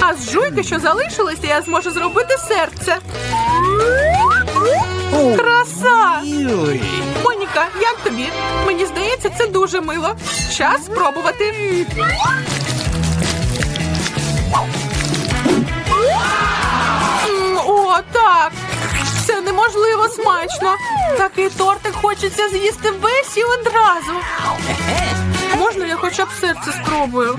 А з жуйки, що залишилося, я зможу зробити серце. Краса! Моніка, як тобі? Мені здається, це дуже мило. Час спробувати. О, так. Це неможливо смачно. Такий тортик хочеться з'їсти весь і одразу. Можна я хоча б серце спробую?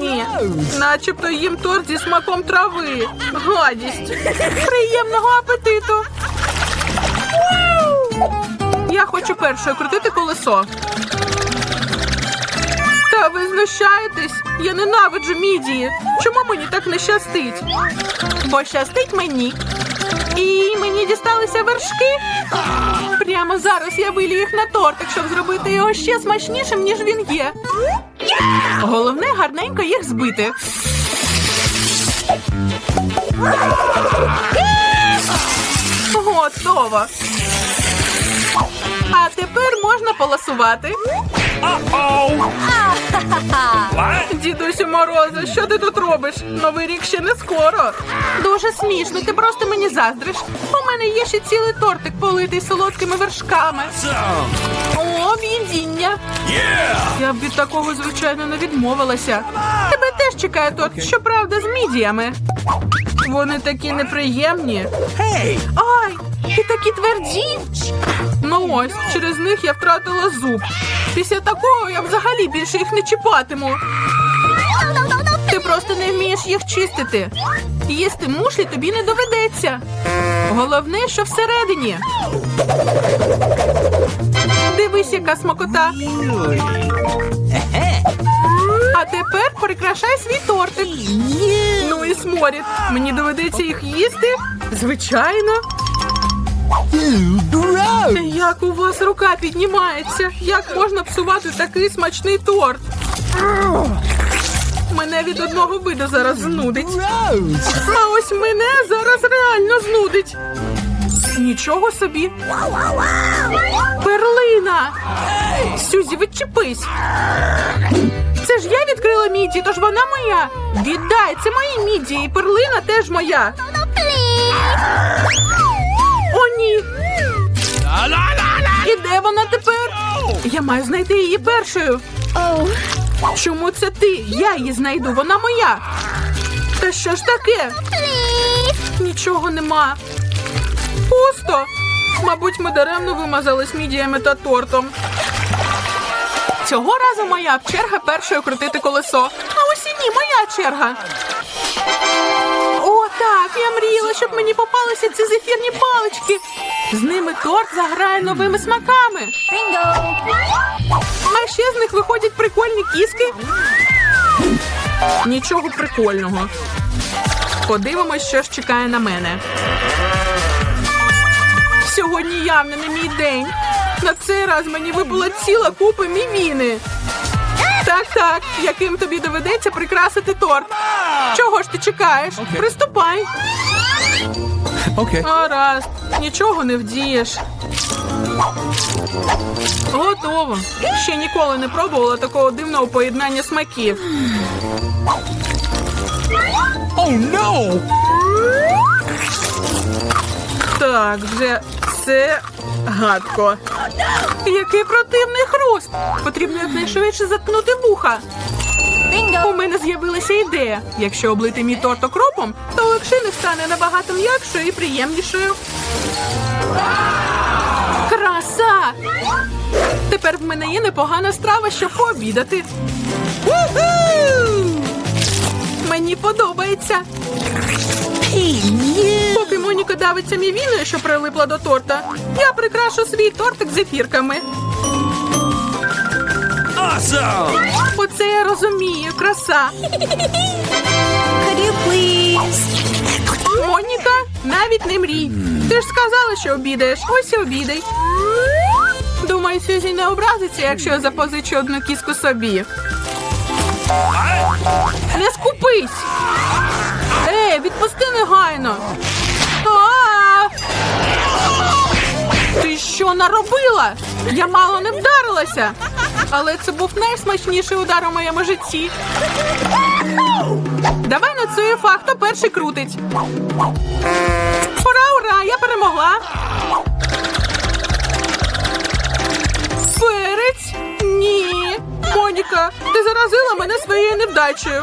Ні. Начебто їм торт зі смаком трави. Гадість. Приємного апетиту. Я хочу першою крутити колесо. Та ви знущаєтесь? Я ненавиджу мідії. Чому мені так не щастить? Бо щастить мені. І мені дісталися вершки. Прямо зараз я вилію їх на тортик, щоб зробити його ще смачнішим, ніж він є. Головне гарненько їх збити. Готово. А тепер можна поласувати. What? Дідусю Морозо, що ти тут робиш? Новий рік ще не скоро. Дуже смішно, ти просто мені заздриш. У мене є ще цілий тортик политий солодкими вершками. О. Yeah! Я б від такого, звичайно, не відмовилася. Тебе теж чекає торт, щоправда, з мідіями. Вони такі неприємні. Hey! Ай, і такі тверді. Ну ось, через них я втратила зуб. Після такого я взагалі більше їх не чіпатиму. Просто не вмієш їх чистити. Їсти мушлі тобі не доведеться. Головне, що всередині. Дивись, яка смакота. А тепер прикрашай свій тортик. Ну і сморід. Мені доведеться їх їсти? Звичайно. Як у вас рука піднімається? Як можна псувати такий смачний торт? Мене від одного виду зараз знудить. А ось мене зараз реально знудить. Нічого собі. Перлина! Сюзі, відчепись! Це ж я відкрила міді, тож вона моя. Віддай, це мої міді, і перлина теж моя. О, ні! Іде де вона тепер? Я маю знайти її першою. Чому це ти? Я її знайду, вона моя. Та що ж таке? Нічого нема. Пусто. Мабуть, ми даремно вимазались мідіями та тортом. Цього разу моя черга першою крутити колесо. А ось і ні, моя черга. Так, я мріяла, щоб мені попалися ці зефірні палички. З ними торт заграє новими смаками. А ще з них виходять прикольні кіски. Нічого прикольного. Подивимось, що ж чекає на мене. Сьогодні явно не мій день. На цей раз мені випала ціла купа мівіни. Так, так, яким тобі доведеться прикрасити торт. Чого ж ти чекаєш? Приступай. Okay. Гаразд, нічого не вдієш. Готово. Ще ніколи не пробувала такого дивного поєднання смаків. Oh no! Так, вже це гадко. Який противний хруст. Потрібно якнайшвидше заткнути вуха. У мене з'явилася ідея. Якщо облити мій торт окропом, то легшини стане набагато м'якшою і приємнішою. Краса! Тепер в мене є непогана страва, щоб пообідати. Мені подобається. Поки Моніка давиться мівіною, що прилипла до торта, я прикрашу свій тортик зефірками. Awesome! Оце я розумію, краса. Моніка, навіть не мрій. Ти ж сказала, що обідаєш. Ось і обідай. Думаю, Сюзі не образиться, якщо я запозичу одну кіску собі. Не скупись! Ей, відпусти негайно! Ти що наробила? Я мало не вдарилася. Але це був найсмачніший удар у моєму житті. Давай на цю ефа, хто перший крутить. Ура, ура! Я перемогла. Перець? Ні. Моніка, ти заразила мене своєю невдачею.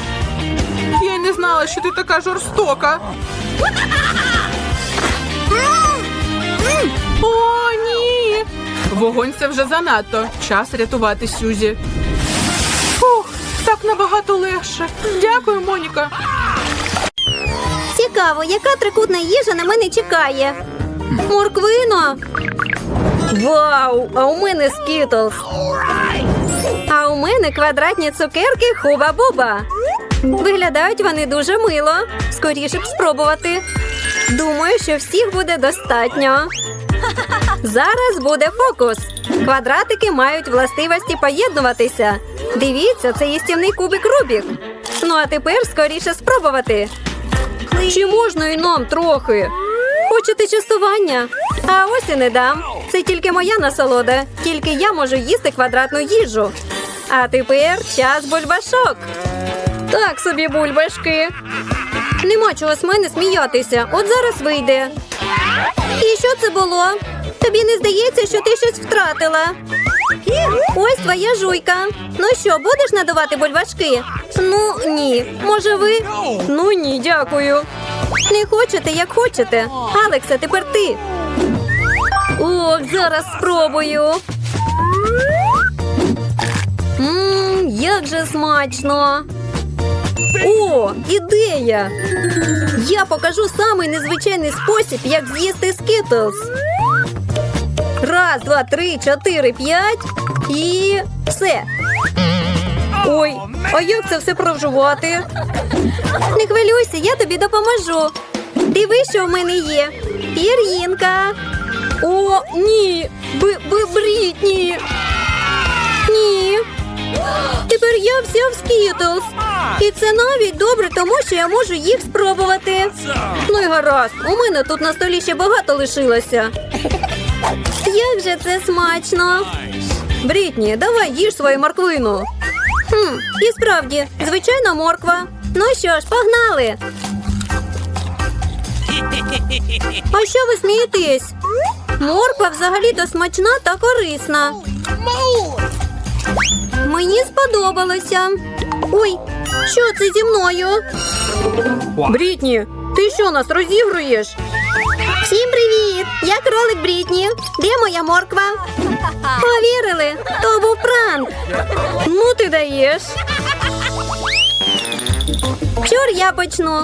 Я не знала, що ти така жорстока. О, ні! Вогонь це вже занадто. Час рятувати Сюзі. Фух, так набагато легше. Дякую, Моніка. Цікаво, яка трикутна їжа на мене чекає. Морквина. Вау! А у мене скітлс. А у мене квадратні цукерки Хуба-Буба. Виглядають вони дуже мило. Скоріше б спробувати. Думаю, що всіх буде достатньо. Зараз буде фокус. Квадратики мають властивості поєднуватися. Дивіться, це їстівний кубик Рубік. Ну а тепер скоріше спробувати. Чи можна і нам трохи? Хочете частування? А ось і не дам. Це тільки моя насолода. Тільки я можу їсти квадратну їжу. А тепер час бульбашок. Так собі бульбашки. Нема чого з мене сміятися. От зараз вийде. І що це було? Тобі не здається, що ти щось втратила? Ось твоя жуйка. Ну що, будеш надавати бульбашки? Ну ні. Може ви? Ну ні, дякую. Не хочете, як хочете. Алекса, тепер ти. Ох, зараз спробую. Мм, як же смачно. О, ідея! Я покажу самий незвичайний спосіб, як з'їсти скітлз. Раз, два, три, чотири, п'ять і все. Ой, а як це все прожувати? Не хвилюйся, я тобі допоможу. Диви, що в мене є. Пір'їнка. О, ні. Б, Б, Брітні. Ні. Тепер я вся в скітлз. І це навіть добре, тому що я можу їх спробувати. Ну і гаразд, у мене тут на столі ще багато лишилося. Як же це смачно. Брітні, давай їж свою морквину. Хм, і справді, звичайна морква. Ну що ж, погнали. А що ви смієтесь? Морква взагалі-то смачна та корисна. Мені сподобалося. Ой, що це зі мною? Брітні, ти що нас розігруєш? Всім привіт! Я кролик Брітні. Де моя морква? Повірили? То був пранк. Ну ти даєш. Чур я почну.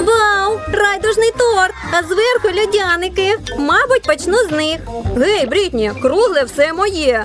Вау! Райдужний торт, а зверху льодяники. Мабуть, почну з них. Гей, Брітні, кругле все моє.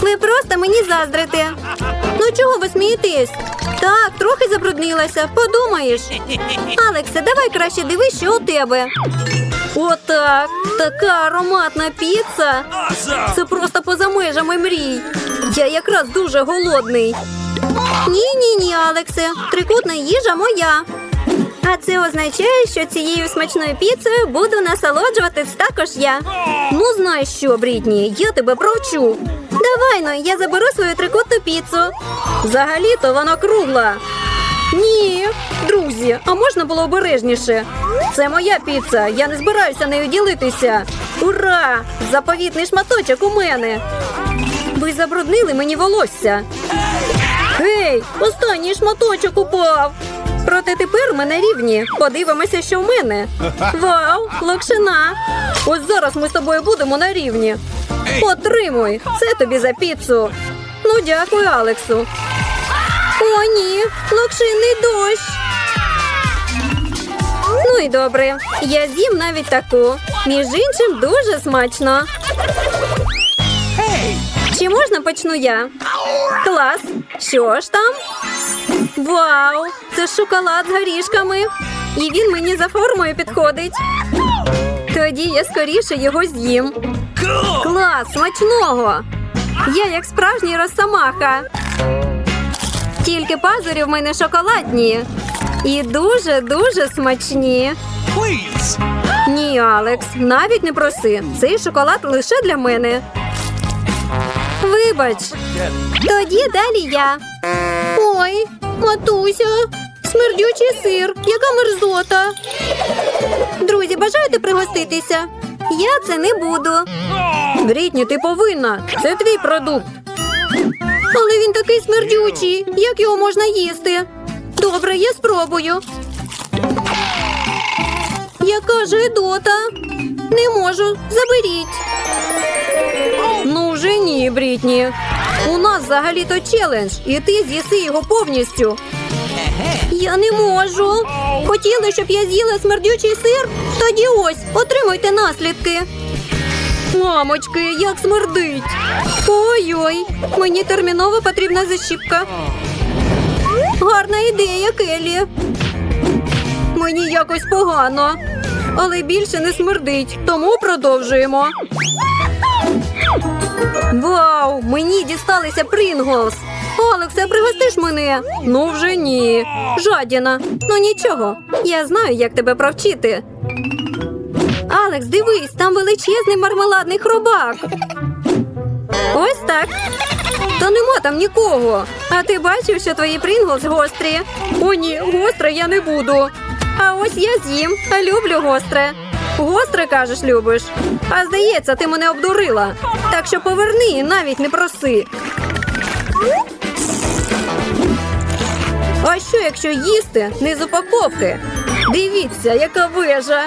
Ви просто мені заздрите. Ну чого ви смієтесь? Так, трохи забруднилася, подумаєш. Алексе, давай краще дивись, що у тебе. Отак. Така ароматна піца. Це просто поза межами мрій. Я якраз дуже голодний. Ні, ні, ні, Алексе. Трикутна їжа моя. А це означає, що цією смачною піцею буду насолоджуватись також я. Ну, знаєш що, Брітні, я тебе провчу. Давай ну, я заберу свою трикутну піцу. Взагалі-то вона кругла. Ні, друзі, а можна було обережніше? Це моя піца, я не збираюся нею ділитися. Ура! Заповітний шматочок у мене. Ви забруднили мені волосся. Гей, останній шматочок упав. Проте тепер ми на рівні. Подивимося, що в мене. Вау, локшина. Ось зараз ми з тобою будемо на рівні. Отримуй, це тобі за піцу. Ну, дякую, Алексу. О, ні, локшинний дощ. Ну і добре. Я з'їм навіть таку. Між іншим, дуже смачно. Чи можна почну я? Клас. Що ж там? Вау! Це шоколад з горішками. І він мені за формою підходить. Тоді я скоріше його з'їм. Клас, смачного! Я як справжній росомаха. Тільки пазурі в мене шоколадні. І дуже-дуже смачні. Ні, Алекс, навіть не проси. Цей шоколад лише для мене. Вибач. Тоді далі я. Ой, матуся, смердючий сир, яка мерзота. Друзі, бажаєте пригоститися? Я це не буду. Брітні, ти повинна. Це твій продукт. Але він такий смердючий. Як його можна їсти? Добре, я спробую. Яка же дота? Не можу, заберіть. Ну вже ні, Брітні. У нас взагалі-то челендж, і ти з'їси його повністю. Я не можу. Хотіли, щоб я з'їла смердючий сир? Тоді ось, отримуйте наслідки. Мамочки, як смердить. Ой-ой, мені терміново потрібна защіпка. Гарна ідея, Келлі. Мені якось погано, але більше не смердить, тому продовжуємо. Вау! Мені дісталися Прінглс. Алексе, пригостиш мене? Ну вже ні. Жадіна. Ну нічого. Я знаю, як тебе провчити. Алекс, дивись, там величезний мармеладний хробак. Ось так. Та нема там нікого. А ти бачив, що твої Прінглс гострі? О, ні, гостре я не буду. А ось я з'їм, люблю гостре. Гостре, кажеш, любиш. А здається, ти мене обдурила. Так що поверни і навіть не проси. А що, якщо їсти не з упаковки? Дивіться, яка вежа.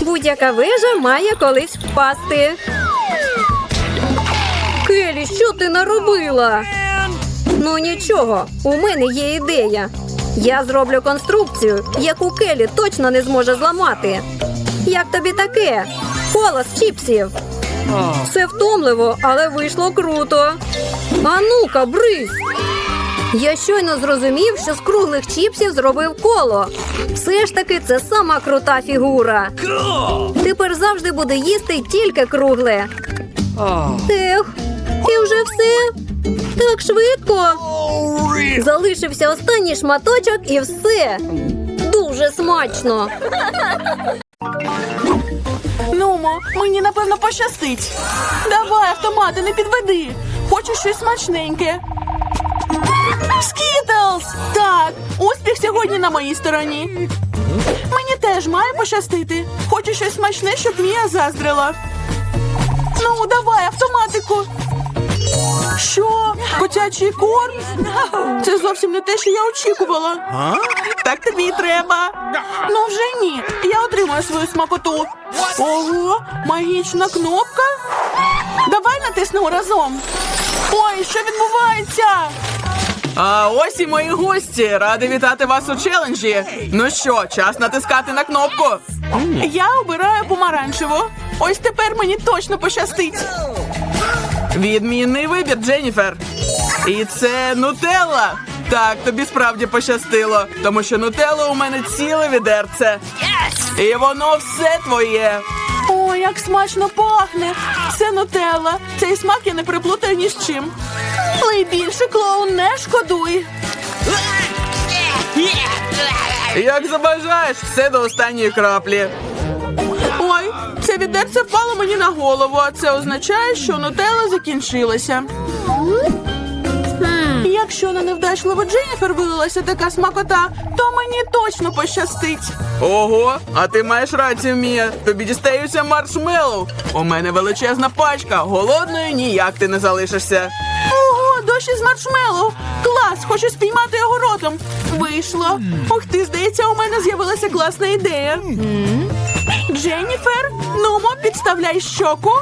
Будь-яка вежа має колись впасти. Келі, що ти наробила? Ну нічого, у мене є ідея. Я зроблю конструкцію, яку Келі точно не зможе зламати. Як тобі таке? Коло з чіпсів. Це втомливо, але вийшло круто. А ну-ка, бризь! Я щойно зрозумів, що з круглих чіпсів зробив коло. Все ж таки, це сама крута фігура. Тепер завжди буде їсти тільки кругле. Ех, і вже все. Так швидко. Залишився останній шматочок і все. Дуже смачно. Мені напевно пощастить. Давай, автомати, не підведи. Хочу щось смачненьке. Скітлс! Так, успіх сьогодні на моїй стороні. Мені теж має пощастити. Хочу щось смачне, щоб Мія заздрила. Ну, давай, автоматику. Що? Котячий корм? Це зовсім не те, що я очікувала. Так тобі й треба. Ну вже ні. Я отримаю свою смакоту. Ого, магічна кнопка. Давай натиснемо разом. Ой, що відбувається? А ось і мої гості. Радий вітати вас у челенджі. Ну що, час натискати на кнопку. Я обираю помаранчеву. Ось тепер мені точно пощастить. Відмінний вибір, Дженніфер. І це нутелла. Так, тобі справді пощастило, тому що нутелла у мене ціле відерце. І воно все твоє. Ой, як смачно пахне. Це нутелла. Цей смак я не приплутаю ні з чим. Але більше клоун не шкодуй. Як забажаєш, все до останньої краплі. Це відерце впало мені на голову, а це означає, що нутелла закінчилася. Якщо на невдачливу Дженніфер вилилася така смакота, то мені точно пощастить. Ого, а ти маєш рацію, Мія. Тобі дістаються маршмеллоу. У мене величезна пачка. Голодною ніяк ти не залишишся. Ого, дощ із маршмеллоу. Клас, хочу спіймати його ротом. Вийшло. Ух ти, здається, у мене з'явилася класна ідея. Дженніфер, нумо, підставляй щоку.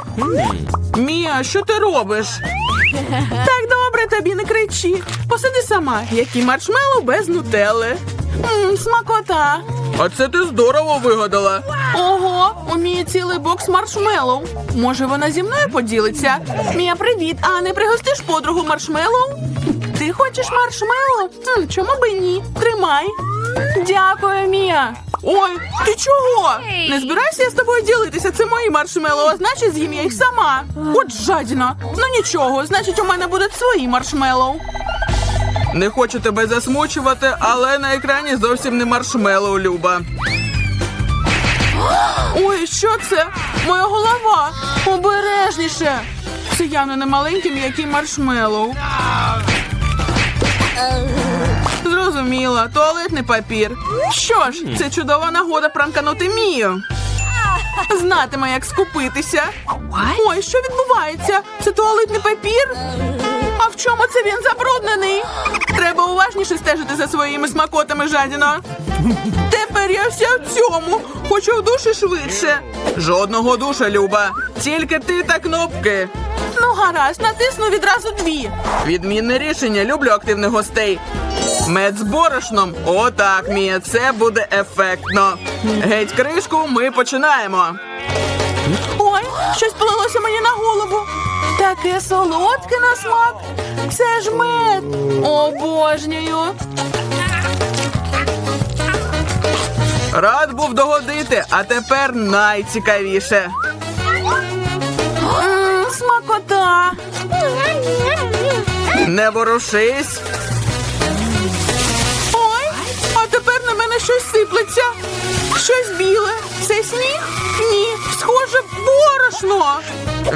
Мія, що ти робиш? Так добре, тобі не кричи. Посиди сама, які маршмеллоу без нутелли. Мм, смакота. А це ти здорово вигадала. Ого, у Мії цілий бокс маршмеллоу. Може, вона зі мною поділиться? Мія, привіт. А не пригостиш подругу маршмеллоу? Ти хочеш маршмеллоу? Хм, чому би ні? Тримай. Дякую, Мія. Ой, ти чого? Не збирайся я з тобою ділитися. Це мої маршмеллоу, а значить з'їм я їх сама. От жадіна. Ну нічого, значить, у мене будуть свої маршмеллоу. Не хочу тебе засмучувати, але на екрані зовсім не маршмеллоу, Люба. Ой, що це? Моя голова. Обережніше. Це явно не маленький м'який маршмеллоу. Зрозуміла, туалетний папір. Що ж, це чудова нагода пранканути Мію. Знатиме, як скупитися. Ой, що відбувається? Це туалетний папір? А в чому це він забруднений? Треба уважніше стежити за своїми смакотами, жадіно. Тепер я вся в цьому. Хочу в душі швидше. Жодного душа, Люба. Тільки ти та кнопки. Ну, гаразд, натисну відразу дві. Відмінне рішення. Люблю активних гостей. Мед з борошном. Отак, Мія, це буде ефектно. Геть кришку, ми починаємо. Ой, щось полилося мені на голову. Таке солодке на смак. Це ж мед. Обожнюю. Рад був догодити, а тепер найцікавіше. М, Смакота. Не ворушись. Мене щось сиплеться. Щось біле. Це сніг? Ні, схоже, борошно.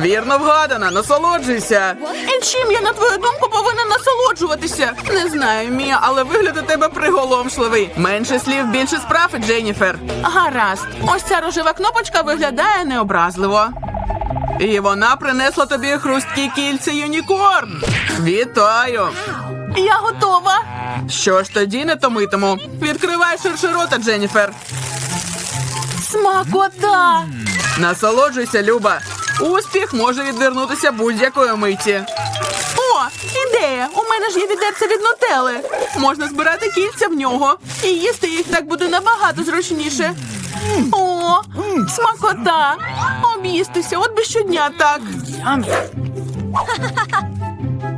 Вірно вгадана, насолоджуйся. І чим я, на твою думку, повинен насолоджуватися? Не знаю, Мія, але вигляд у тебе приголомшливий. Менше слів, більше справ, Дженніфер. Гаразд. Ось ця рожева кнопочка виглядає необразливо. І вона принесла тобі хрусткі кільця юнікорн. Вітаю! Я готова. Що ж тоді не томитиму? Відкривай ширше рота, Дженніфер. Смакота! Насолоджуйся, Люба. Успіх може відвернутися будь-якої миті. О, ідея! У мене ж є відерце від нутели. Можна збирати кільця в нього. І їсти їх так буде набагато зручніше. О, смакота! Об'їстися, от би щодня так.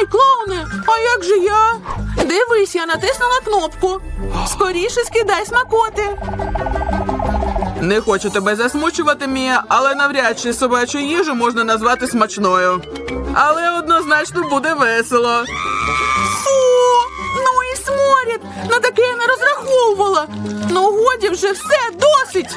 Ей, клоуне, а як же я? Дивись, я натиснула кнопку. Скоріше скидай смакоти. Не хочу тебе засмучувати, Мія, але навряд чи собачу їжу можна назвати смачною. Але однозначно буде весело. Фу! Ну і сморід! На таке я не розраховувала. Ну годі вже все, досить.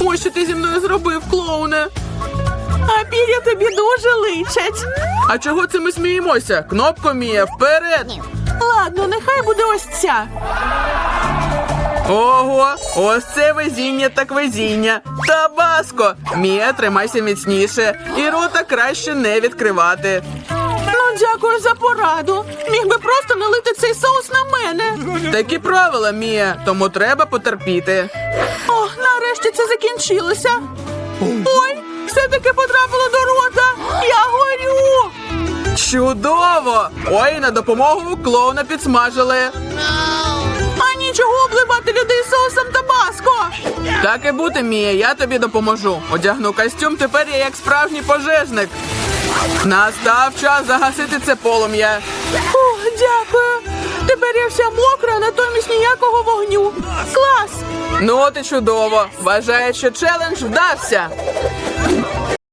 Ось що ти зі мною зробив, клоуне. А пір'я тобі дуже личать. А чого це ми сміємося? Кнопко Мія, вперед! Ладно, нехай буде ось ця. Ого, ось це везіння так везіння. Табаско! Мія, тримайся міцніше, і рота краще не відкривати. Дякую за пораду. Міг би просто налити цей соус на мене. Такі правила, Мія, тому треба потерпіти. О, нарешті це закінчилося. Ой, все-таки потрапило до рота. Я горю. Чудово! Ой, на допомогу клоуна підсмажили. А нічого обливати людей соусом табаско. Так і бути, Мія, я тобі допоможу. Одягну костюм, тепер я як справжній пожежник. Настав час загасити це полум'я. О, дякую. Тепер я вся мокра, натомість ніякого вогню. Клас! Ну от і чудово. Вважаю, що челендж вдався.